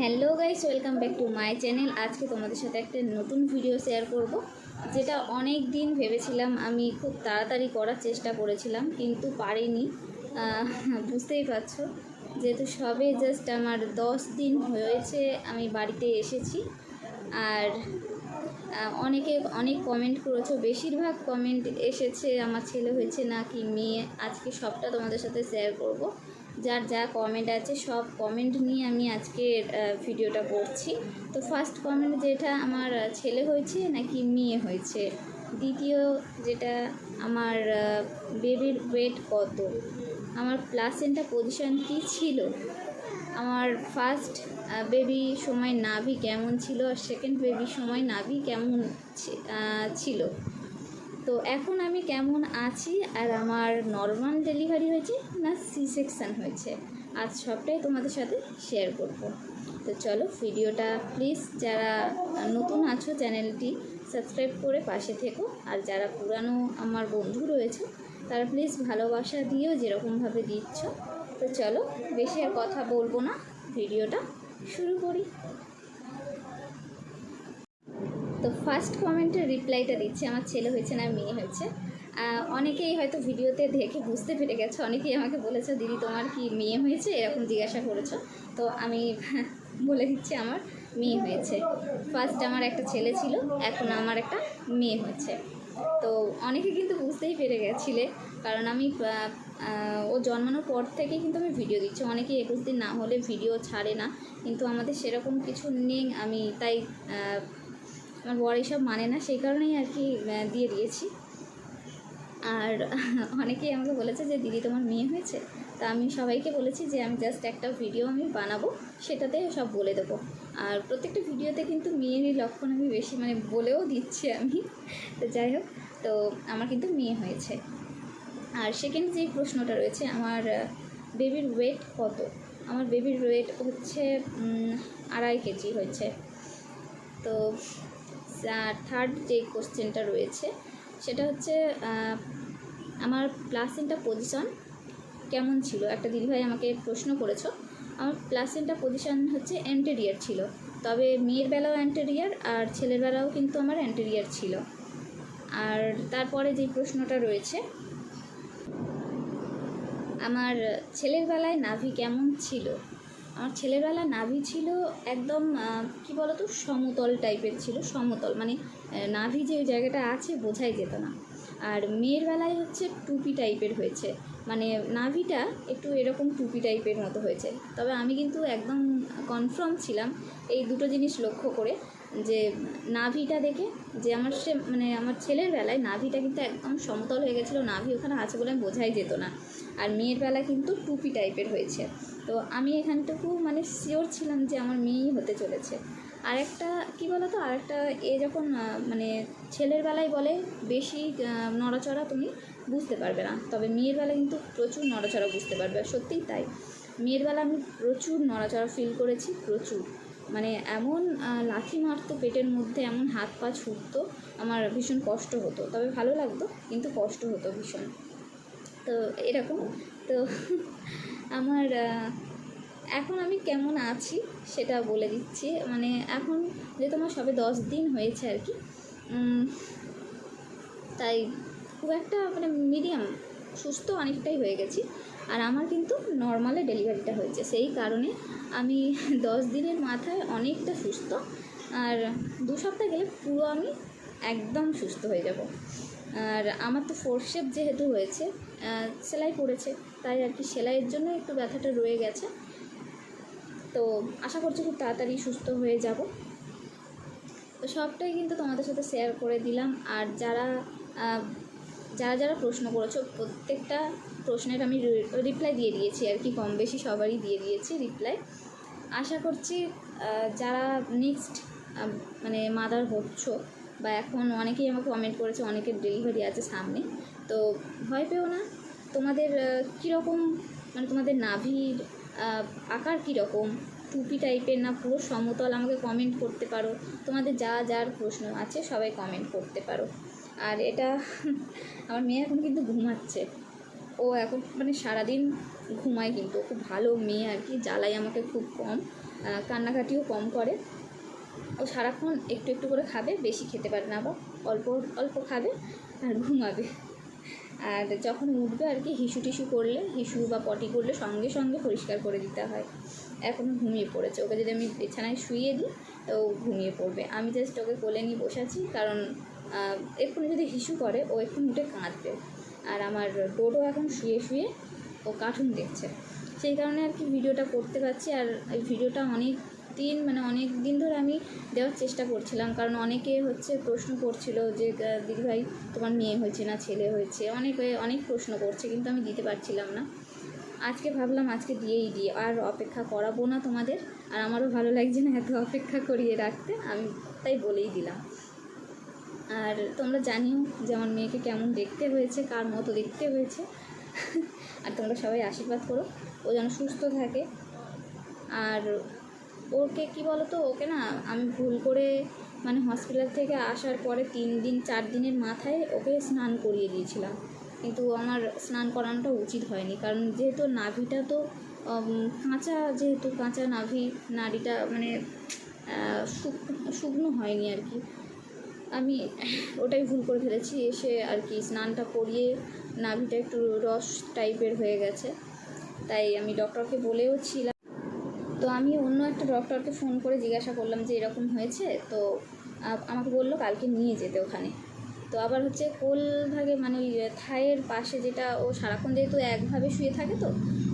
Hello guys, welcome back to my channel. আজকে তোমাদের সাথে একটা নতুন ভিডিও শেয়ার করব, যেটা অনেক দিন ভেবেছিলাম আমি খুব তাড়াতাড়ি করার চেষ্টা করেছিলাম, কিন্তু পারিনি। বুঝতেই পারছ, যেহেতু সবে জাস্ট আমার দশ দিন হয়েছে আমি বাড়িতে এসেছি। আর অনেকে অনেক কমেন্ট করেছ, বেশিরভাগ কমেন্ট এসেছে, আমার ছেলে হয়েছে না কি মেয়ে, আজকে সবটা তোমাদের সাথে শেয়ার করব। যার যা কমেন্ট আছে, সব কমেন্ট নিয়ে আমি আজকে ভিডিওটা করছি। তো ফার্স্ট কমেন্ট যেটা আমার ছেলে হয়েছে নাকি মেয়ে হয়েছে? দ্বিতীয় যেটা আমার বেবির ওয়েট কত? আমার প্লাসেন্টা পজিশন কী ছিল? আমার ফার্স্ট বেবি সময় নাভি কেমন ছিল? আর সেকেন্ড বেবি সময় নাভি কেমন ছিল? তো এখন আমি কেমন আছি? আর আমার নর্মাল ডেলিভারি হয়েছে না সি সেকশান হয়েছে? আজ সবটাই তোমাদের সাথে শেয়ার করব। তো চলো ভিডিওটা প্লিজ যারা নতুন আছো চ্যানেলটি সাবস্ক্রাইব করে পাশে থেকো। আর যারা পুরানো আমার বন্ধু রয়েছে, তারা প্লিজ ভালোবাসা দিয়েও যেরকমভাবে দিচ্ছ। তো চলো বেশি আর কথা বলব না ভিডিওটা শুরু করি। তো ফার্স্ট কমেন্টের রিপ্লাইটা দিচ্ছে, আমার ছেলে হয়েছে না, মেয়ে হয়েছে। অনেকেই হয়তো ভিডিওতে দেখে বুঝতে পেরে গেছো, অনেকেই আমাকে বলেছে, দিদি, তোমার কি মেয়ে হয়েছে? এরকম জিজ্ঞাসা করেছ। তো আমি বলে দিচ্ছি, আমার মেয়ে হয়েছে। ফার্স্ট আমার একটা ছেলে ছিল, এখন আমার একটা মেয়ে হয়েছে। তো অনেকে কিন্তু বুঝতেই পেরে গেছিলে, কারণ আমি ও জন্মানোর পর থেকে কিন্তু আমি ভিডিও দিচ্ছি। অনেকে একুশ দিন না হলে ভিডিও ছাড়ে না, কিন্তু আমাদের সেরকম কিছু নেই, আমি তাই আমার বর এসব মানে না, সেই কারণেই আর কি দিয়ে দিয়েছি। আর অনেকেই আমাকে বলেছে যে, দিদি, তোমার মেয়ে হয়েছে? তা আমি সবাইকে বলেছি যে, আমি জাস্ট একটা ভিডিও আমি বানাবো, সেটাতে সব বলে দেবো। আর প্রত্যেকটা ভিডিওতে কিন্তু মেয়েরই লক্ষণ আমি বেশি মানে বলেও দিচ্ছি আমি। তো যাই হোক, তো আমার কিন্তু মেয়ে হয়েছে। আর সেকেন্ড যে প্রশ্নটা রয়েছে, আমার বেবির ওয়েট কত? আমার বেবির ওয়েট হচ্ছে আড়াই কেজি হয়েছে। তো থার্ড যে কোশ্চেনটা রয়েছে, সেটা হচ্ছে আমার প্লাসেন্টা পজিশন কেমন ছিল? একটা দিদিভাই আমাকে প্রশ্ন করেছ, আমার প্লাসেন্টা পজিশন হচ্ছে অ্যান্টেরিয়ার ছিল। তবে মেয়ের বেলাও অ্যান্টেরিয়ার আর ছেলের বেলাও কিন্তু আমার অ্যান্টেরিয়ার ছিল। আর তারপরে যে প্রশ্নটা রয়েছে, আমার ছেলের বেলায় নাভি কেমন ছিল? আমার ছেলেবেলা নাভি ছিল একদম কি বলতো, সমতল টাইপের ছিল, সমতল। মানে নাভি যে জায়গাটা আছে বোঝাই যেত না। আর মেয়ের বেলায় হচ্ছে টুপি টাইপের হয়েছে। মানে নাভিটা একটু এরকম টুপি টাইপের মতো হয়েছে। তবে আমি কিন্তু একদম কনফার্ম ছিলাম এই দুটো জিনিস লক্ষ্য করে। যে নাভিটা দেখে, যে আমার সে মানে আমার ছেলের বেলায় নাভিটা কিন্তু একদম সমতল হয়ে গেছিল। নাভি ওখানে আছে বলে আমি বোঝাই যেত না। আর মেয়ের বেলা কিন্তু টুপি টাইপের হয়েছে। তো আমি এখানটুকু মানে শিওর ছিলাম যে আমার মেয়েই হতে চলেছে। আরেকটা, কি বলতো? আরেকটা এ যখন মানে ছেলের বেলায় বলে, বেশি নড়াচড়া তুমি বুঝতে পারবে না। তবে মেয়ের বেলা কিন্তু প্রচুর নড়াচড়া বুঝতে পারবে সত্যিই তাই। মেয়ের বেলা আমি প্রচুর নড়াচড়া ফিল করেছি, প্রচুর। মানে এমন লাথি মারতো পেটের মধ্যে, এমন হাত পা ছুটতো, আমার ভীষণ কষ্ট হতো। তবে ভালো লাগতো, কিন্তু কষ্ট হতো ভীষণ। তো এরকম। তো আমার এখন আমি কেমন আছি সেটা বলে দিচ্ছি। মানে এখন যেহেতু আমার সবে দশ দিন হয়েছে আর কি তাই খুব একটা মানে মিডিয়াম সুস্থ অনেকটাই হয়ে গেছি। আর আমার কিন্তু নর্মালে ডেলিভারিটা হয়েছে। সেই কারণে আমি দশ দিনের মাথায় অনেকটা সুস্থ আর দু সপ্তাহ গেলে পুরো আমি একদম সুস্থ হয়ে যাব। আর আমার তো ফোরশেপ যেহেতু হয়েছে সেলাই পড়েছে, তাই আর কি সেলাইয়ের জন্য একটু ব্যথাটা রয়ে গেছে। তো আশা করছি খুব তাড়াতাড়ি সুস্থ হয়ে যাব। তো সবটাই কিন্তু তোমাদের সাথে শেয়ার করে দিলাম। আর যারা যারা যারা প্রশ্ন করেছ, প্রত্যেকটা প্রশ্নের আমি রিপ্লাই দিয়ে দিয়েছি আর কি কম বেশি সবারই দিয়ে দিয়েছি রিপ্লাই আশা করছি যারা নেক্সট মানে মাদার হচ্ছ বা এখন অনেকেই আমাকে কমেন্ট করেছে, অনেকের ডেলিভারি আছে সামনে, তো ভয় পেও না। তোমাদের কীরকম মানে তোমাদের নাভির আকার কীরকম? টুপি টাইপের না পুরো সমতল? আমাকে কমেন্ট করতে পারো। তোমাদের যা যার প্রশ্ন আছে, সবাই কমেন্ট করতে পারো। আর এটা আমার মেয়ে এখন কিন্তু ঘুমাচ্ছে। ও এখন মানে সারাদিন ঘুমায় কিন্তু। খুব ভালো মেয়ে আর কি, জ্বালাই আমাকে খুব কম। কান্নাকাটিও কম করে। ও সারাক্ষণ একটু একটু করে খাবে, বেশি খেতে পারে না বা অল্প অল্প খাবে আর ঘুমাবে। আর যখন উঠবে আর কি, হিসু টিসু করলে, হিসু বা পটি করলে সঙ্গে সঙ্গে পরিষ্কার করে দিতে হয়। এখনও ঘুমিয়ে পড়েছে। ওকে যদি আমি বিছানায় শুইয়ে দিই, তো ঘুমিয়ে পড়বে। আমি জাস্ট ওকে কোলে নিয়ে বসে আছি, কারণ এক্ষুনি যদি হিসু করে ও এক্ষুনি উঠে কাঁদবে। আর আমার টোটো এখন শুয়ে শুয়ে ও কার্টুন দেখছে। সেই কারণে আর কি ভিডিওটা করতে পারছি আর এই ভিডিওটা অনেক দিন মানে অনেক দিন ধরে আমি দেওয়ার চেষ্টা করছিলাম। কারণ অনেকে হচ্ছে প্রশ্ন করছিল যে আহ, দিদিভাই তোমার মেয়ে হয়েছে না ছেলে হয়েছে? অনেকে অনেক প্রশ্ন করছে কিন্তু আমি দিতে পারছিলাম না। আজকে ভাবলাম আজকে দিয়েই দিই আর অপেক্ষা করাবো না তোমাদের। আর আমারও ভালো লাগছে না এত অপেক্ষা করিয়ে রাখতে। আমি তাই বলেই দিলাম। আর তোমরা জানিও যে আমার মেয়েকে কেমন দেখতে হয়েছে, কার মতো দেখতে হয়েছে। আর তোমরা সবাই আশীর্বাদ করো, ও যেন সুস্থ থাকে। আর ওকে কি বলো তো ওকে না আমি ভুল করে মানে হসপিটাল থেকে আসার পরে তিন দিন, চার দিনের মাথায় ওকে স্নান করিয়ে দিয়েছিলাম। কিন্তু আমার স্নান করানোটা উচিত হয়নি, কারণ যেহেতু নাভিটা তো কাঁচা যেহেতু, কাঁচা নাভি, নাড়িটা মানে শুকনো হয়নি আর কি। আমি ওটাই ভুল করে ফেলেছি, এসে আর কি স্নানটা করিয়ে নাভিটা একটু রস টাইপের হয়ে গেছে। তাই আমি ডক্টরকে বলেও ছিলাম। তো আমি অন্য একটা ডক্টরকে ফোন করে জিজ্ঞাসা করলাম যে এরকম হয়েছে, তো আমাকে বলল কালকে নিয়ে যেতে ওখানে। তো আবার হচ্ছে কোল ভাগে মানে ওই থায়ের পাশে যেটা ও সারাক্ষণ যেহেতু একভাবে শুয়ে থাকে তো,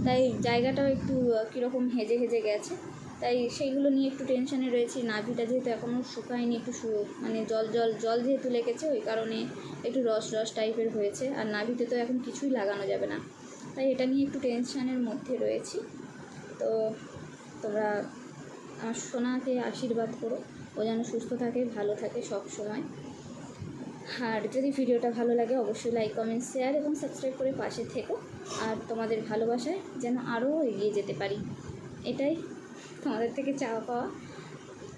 তাই জায়গাটাও একটু কীরকম হেজে হেজে গেছে। তাই সেইগুলো নিয়ে একটু টেনশনে রয়েছি। নাভিটা যেহেতু এখনও শুকায়নি, একটু শু মানে জল জল জল যেহেতু লেগেছে, ওই কারণে একটু রস রস টাইপের হয়েছে। আর নাভিতে তো এখন কিছুই লাগানো যাবে না। তাই এটা নিয়ে একটু টেনশনের মধ্যে রয়েছি। তো তোমরা আমার সোনাকে আশীর্বাদ করো। ও যেন সুস্থ থাকে, ভালো থাকে সব সময়। আর যদি ভিডিওটা ভালো লাগে, অবশ্যই লাইক কমেন্ট শেয়ার এবং সাবস্ক্রাইব করে পাশে থেকো। আর তোমাদের ভালোবাসায় যেন আরও এগিয়ে যেতে পারি। এটাই। তোমাদের থেকে চাওয়া পাওয়া।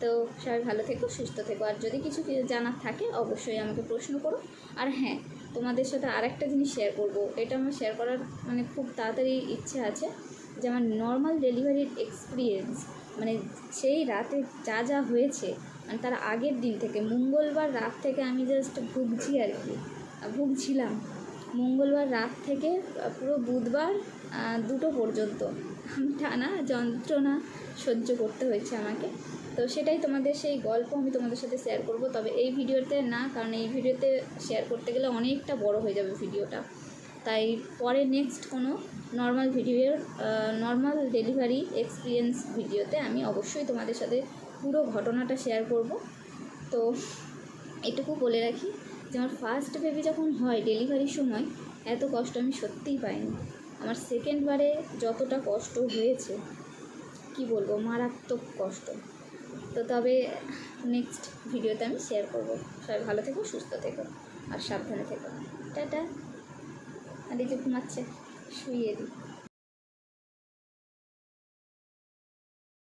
তো সবাই ভালো থেকো, সুস্থ থেকো। আর যদি কিছু জানার থাকে, অবশ্যই আমাকে প্রশ্ন করো। আর হ্যাঁ তোমাদের সাথে আরেকটা জিনিস শেয়ার করব। এটা আমার শেয়ার করার মানে খুব তাড়াতাড়ি ইচ্ছে আছে যে আমার নর্মাল ডেলিভারির এক্সপিরিয়েন্স মানে সেই রাতে যা যা হয়েছে মানে তার আগের দিন থেকে, মঙ্গলবার রাত থেকে আমি জাস্ট ভুগছি আর কি। ভুগছিলাম। মঙ্গলবার রাত থেকে পুরো বুধবার দুটো পর্যন্ত। টানা, যন্ত্রণা সহ্য করতে হয়েছে আমাকে। তো সেটাই তোমাদের সেই গল্প আমি তোমাদের সাথে শেয়ার করব। তবে এই ভিডিওতে না, কারণ এই ভিডিওতে শেয়ার করতে গেলে অনেকটা বড় হয়ে যাবে ভিডিওটা। তাই পরে নেক্সট কোনো নর্মাল ভিডিওর নর্মাল ডেলিভারি এক্সপিরিয়েন্স ভিডিওতে আমি অবশ্যই তোমাদের সাথে পুরো ঘটনাটা শেয়ার করব। তো এটুকু বলে রাখি যে আমার ফার্স্ট বেবি যখন হয় ডেলিভারির সময়, এত কষ্ট আমি সত্যিই পাইনি। আমার সেকেন্ডবারে যতটা কষ্ট হয়েছে, কি বলব, মারাত্মক কষ্ট। তো তবে নেক্সট ভিডিওতে আমি শেয়ার করব। সবাই ভালো থেকো, সুস্থ থেকো, আর সাবধানে থেকো। টাটা। আর এই যে ঘুমাচ্ছে শুয়ে দিই।